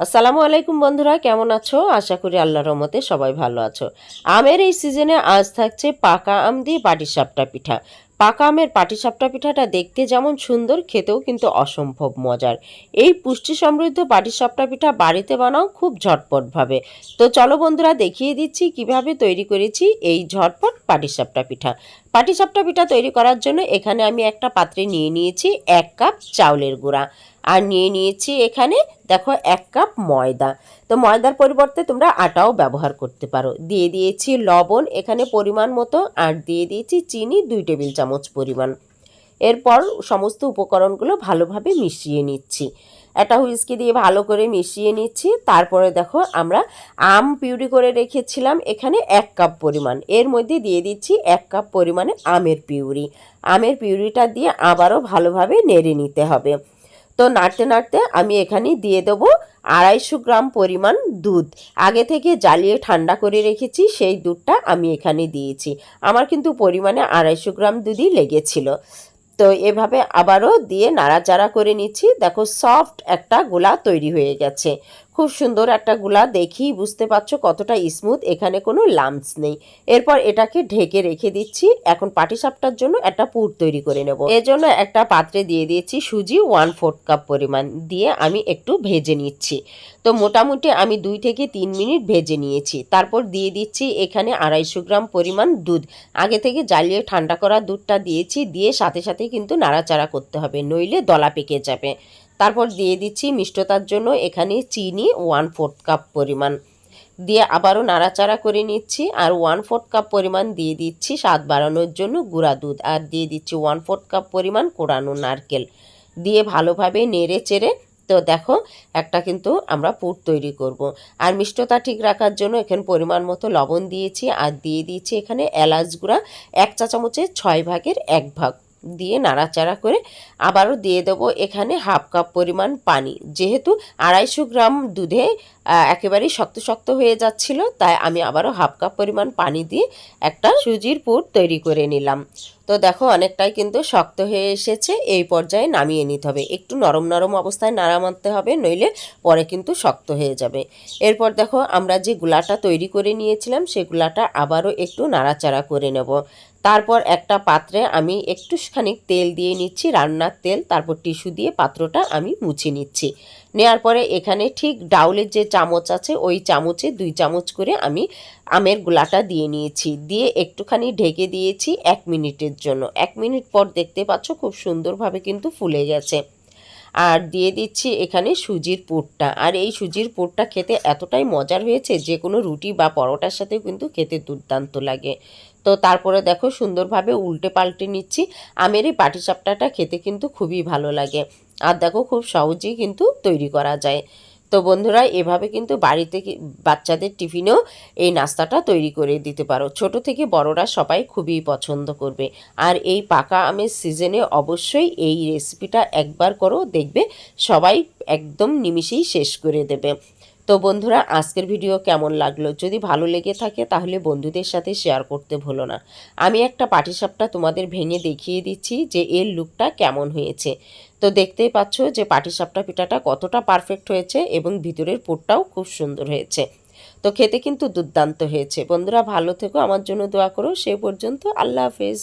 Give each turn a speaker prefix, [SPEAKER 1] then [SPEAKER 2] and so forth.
[SPEAKER 1] আসসালামু আলাইকুম বন্ধুরা, কেমন আছো? আশা করি আল্লাহ রহমতে সবাই ভালো আছো। আমের এই সিজনে আজ থাকছে পাকা আম দিয়ে পাটিসাপটা পিঠা। পাকা আমের পাটিসাপটা পিঠাটা দেখতে যেমন সুন্দর, খেতেও কিন্তু অসম্ভব মজার। এই পুষ্টি সমৃদ্ধ পাটিসাপটা পিঠা বাড়িতে বানাও খুব ঝটপটভাবে। তো চলো বন্ধুরা, দেখিয়ে দিচ্ছি কীভাবে তৈরি করেছি এই ঝটপট পাটিসাপটা পিঠা। পাটিসাপটা পিঠা তৈরি করার জন্য এখানে আমি একটা পাত্রে নিয়ে নিয়েছি এক কাপ চাউলের গুঁড়া। আর নিয়ে নিয়েছি এখানে দেখো এক কাপ ময়দা। তো ময়দার পরিবর্তে তোমরা আটাও ব্যবহার করতে পারো। দিয়ে দিয়েছি লবণ এখানে পরিমাণ মতো, আর দিয়ে দিয়েছি চিনি দুই টেবিল চামচ। পরিমাণ। এরপর সমস্ত উপকরণগুলো ভালোভাবে মিশিয়ে নিচ্ছি। একটা হুইস্কি দিয়ে ভালো করে মিশিয়ে নিচ্ছি। তারপরে দেখো আমরা আম পিউরি করে রেখেছিলাম। এখানে এক কাপ পরিমাণ। এর মধ্যে দিয়ে দিচ্ছি এক কাপ পরিমাণে আমের পিউরি। আমের পিউরিটা দিয়ে আবারও ভালোভাবে নেড়ে নিতে হবে। তো নাড়তে নাড়তে আমি এখানে দিয়ে দেব আড়াইশো গ্রাম পরিমাণ দুধ। আগে থেকে জ্বালিয়ে ঠান্ডা করে রেখেছি, সেই দুধটা আমি এখানে দিয়েছি। আমার কিন্তু পরিমাণে আড়াইশো গ্রাম দুধই লেগেছিল। তো এভাবে আবারও দিয়ে নাড়াচাড়া করে নিচ্ছি। দেখো সফট একটা গোলা তৈরি হয়ে গেছে। খুব সুন্দর একটা গুলা দেখেই বুঝতে পারছ কতটা স্মুথ এখানে কোনো লাম্পস নেই। এরপর এটাকে ঢেকে রেখে দিচ্ছি। এখন পাটিসাপটার জন্য একটা পুর তৈরি করে নেব। এর জন্য একটা পাত্রে দিয়ে দিয়েছি সুজি ওয়ান ফোর্থ কাপ পরিমাণ দিয়ে আমি একটু ভেজে নিচ্ছি। তো মোটামুটি আমি দুই থেকে তিন মিনিট ভেজে নিয়েছি। তারপর দিয়ে দিচ্ছি এখানে আড়াইশো গ্রাম পরিমাণ দুধ। আগে থেকে জ্বালিয়ে ঠান্ডা করা দুধটা দিয়েছি, দিয়ে সাথে সাথে কিন্তু নাড়াচাড়া করতে হবে, নইলে দলা পেকে যাবে। তারপর দিয়ে দিচ্ছি মিষ্টতার জন্য এখানে চিনি ওয়ান ফোর্থ কাপ পরিমাণ। দিয়ে আবারও নাড়াচাড়া করে নিচ্ছি আর ওয়ান ফোর্থ কাপ পরিমাণ দিয়ে দিচ্ছি স্বাদ বাড়ানোর জন্য গুঁড়া দুধ। আর দিয়ে দিচ্ছি ওয়ান ফোর্থ কাপ পরিমাণ কোরানো নারকেল। দিয়ে ভালোভাবে নেড়ে চেড়ে, তো দেখো, একটা কিন্তু আমরা পুর তৈরি করব। আর মিষ্টতা ঠিক রাখার জন্য এখানে পরিমাণ মতো লবণ দিয়েছি আর দিয়ে দিয়েছি এখানে এলাচ গুঁড়া এক চা চামচের ছয় ভাগের এক ভাগ। দিয়ে নাড়াচাড়া করে আবারও দিয়ে দেবো এখানে হাফ কাপ পরিমাণ পানি। যেহেতু আড়াইশো গ্রাম দুধে একেবারেই শক্ত শক্ত হয়ে যাচ্ছিল, তাই আমি আবারও হাফ কাপ পরিমাণ পানি দিয়ে একটা সুজির পুর তৈরি করে নিলাম। তো দেখো, অনেকটাই কিন্তু শক্ত হয়ে এসেছে, এই পর্যায়ে নামিয়ে নিতে হবে। একটু নরম নরম অবস্থায় নাড়া মারতে হবে, নইলে পরে কিন্তু শক্ত হয়ে যাবে। এরপর দেখো, আমরা যে গুলাটা তৈরি করে নিয়েছিলাম, সে গুলাটা আবারও একটু নাড়াচাড়া করে নেব। তারপর একটা পাত্রে আমি একটুখানি তেল দিয়ে নিচ্ছি, রান্নার তেল, তারপর টিস্যু দিয়ে পাত্রটা আমি মুছে নিচ্ছি। নেওয়ার পরে এখানে ঠিক ডাউলের যে চামচ আছে, ওই চামচে দুই চামচ করে আমি আমের গোলাটা দিয়ে নিয়েছি। দিয়ে একটুখানি ঢেকে দিয়েছি এক মিনিটের জন্য। এক মিনিট পর দেখতে পাচ্ছ খুব সুন্দরভাবে কিন্তু ফুলে গেছে। আর দিয়ে দিচ্ছি এখানে সুজির পুরটা। আর এই সুজির পুরটা খেতে এতটাই মজার হয়েছে যে কোনো রুটি বা পরোটার সাথেও কিন্তু খেতে দুর্দান্ত লাগে। তো তারপরে দেখো সুন্দরভাবে উল্টে পাল্টে নিচ্ছি। আমের এই পাটিসাপটাটা খেতে কিন্তু খুবই ভালো লাগে। আর দেখো খুব সহজেই কিন্তু তৈরি করা যায়। তো বন্ধুরা, এভাবে কিন্তু বাড়িতে বাচ্চাদের টিফিনেও এই নাস্তাটা তৈরি করে দিতে পারো। ছোট থেকে বড়রা সবাই খুবই পছন্দ করবে। আর এই পাকা আমের সিজনে অবশ্যই এই রেসিপিটা একবার করো, দেখবে সবাই একদম নিমিষেই শেষ করে দেবে। তো বন্ধুরা, আজকের ভিডিও কেমন লাগল? যদি ভালো লেগে থাকে তাহলে বন্ধুদের সাথে শেয়ার করতে ভুলো না। আমি একটা পাটিসাপটা তোমাদের ভেঙে দেখিয়ে দিচ্ছি যে এর লুকটা কেমন হয়েছে। তো দেখতেই পাচ্ছ যে পাটিসাপটা পিঠাটা কতটা পারফেক্ট হয়েছে এবং ভিতরের পুরটাও খুব সুন্দর হয়েছে। তো খেতে কিন্তু দুর্দান্ত হয়েছে। বন্ধুরা, ভালো থেকো, আমার জন্য দোয়া করো। সে পর্যন্ত আল্লাহ হাফেজ।